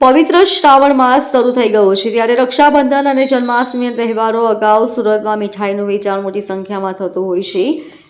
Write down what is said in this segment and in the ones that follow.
પવિત્ર શ્રાવણ માસ શરૂ થઈ ગયો છે. ત્યારે રક્ષાબંધન અને જન્માષ્ટમી તહેવારો અગાઉ સુરતમાં મીઠાઈનું વેચાણ મોટી સંખ્યામાં થતું હોય છે.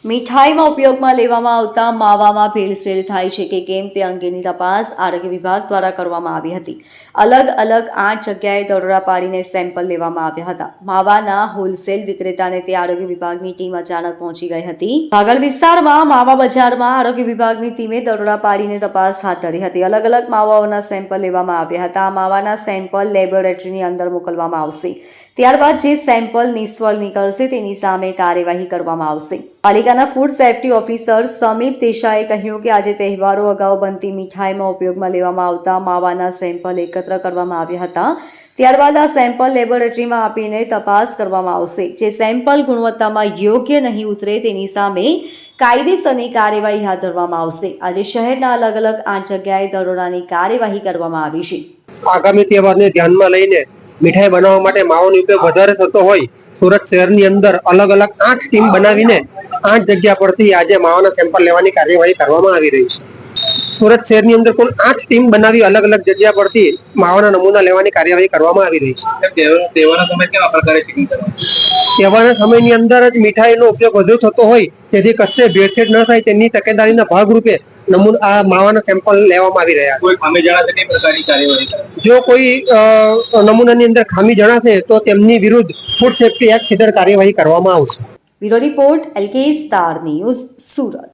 મીઠાઈમાં ઉપયોગમાં લેવામાં આવતા માવામાં ભેળસેળ થાય છે કે કેમ તે અંગેની તપાસ આરોગ્ય વિભાગ દ્વારા કરવામાં આવી હતી. અલગ અલગ આઠ જગ્યાએ દરોડા પાડીને સેમ્પલ લેવામાં આવ્યા હતા. માવાના હોલસેલ વિક્રેતાને તે આરોગ્ય વિભાગની ટીમ અચાનક પહોંચી ગઈ હતી. ભાગલ વિસ્તારમાં માવા બજારમાં આરોગ્ય વિભાગની ટીમે દરોડા પાડીને તપાસ હાથ ધરી હતી. અલગ અલગ માવાઓના સેમ્પલ લેવામાં આવ્યા હતા. માવાના સેમ્પલ લેબોરેટરીની અંદર મોકલવામાં આવશે. ત્યારબાદ જે સેમ્પલ નિષ્ફળ નીકળશે તેની સામે કાર્યવાહી કરવામાં આવશે. પાલિકાના ફૂડ સેફટી ઓફિસર સમીપ દેસાઈએ કહ્યું કે આજે તહેવારો અગાઉ બનતી મીઠાઈમાં ઉપયોગમાં લેવામાં આવતા માવાના સેમ્પલ એકત્ર કરવામાં આવ્યા હતા. ત્યારબાદ આ સેમ્પલ લેબોરેટરીમાં આપીને તપાસ કરવામાં આવશે. જે સેમ્પલ ગુણવત્તામાં યોગ્ય નહીં ઉતરે તેની સામે કાયદેસરની કાર્યવાહી હાથ ધરવામાં આવશે. આજે શહેરના અલગ અલગ આઠ જગ્યાએ દરોડાની કાર્યવાહી કરવામાં આવી છે. આગામી તહેવારને ધ્યાનમાં લઈને મીઠાઈ બનાવવા માટે માવાનો ઉપયોગ વધારે થતો હોય. સુરત શહેરની અંદર અલગ અલગ આઠ ટીમ બનાવીને આઠ જગ્યા પરથી આજે માવાના સેમ્પલ લેવાની કાર્યવાહી કરવામાં આવી રહી છે. સુરત શહેરની અંદર કુલ આઠ ટીમ બનાવી અલગ અલગ જગ્યા પરથી માવાના નમૂના લેવાની કાર્યવાહી કરવામાં આવી રહી છે. તહેવારના સમય કેવા પ્રકારે તહેવારના સમયની અંદર જ મીઠાઈનો ઉપયોગ વધુ થતો હોય તેથી કશે ભેળસેળ ન થાય તેની તકેદારીના ભાગરૂપે નમૂના આ માવાના સેમ્પલ લેવામાં આવી રહ્યા કોઈ ખામી જણાશે કઈ પ્રકારની કાર્યવાહી જો કોઈ નમૂનાની અંદર ખામી જણાશે તો તેમની વિરુદ્ધ ફૂડ સેફ્ટી એક્ટ હેઠળ કાર્યવાહી કરવામાં આવશે. Bureau report LK star news Surat.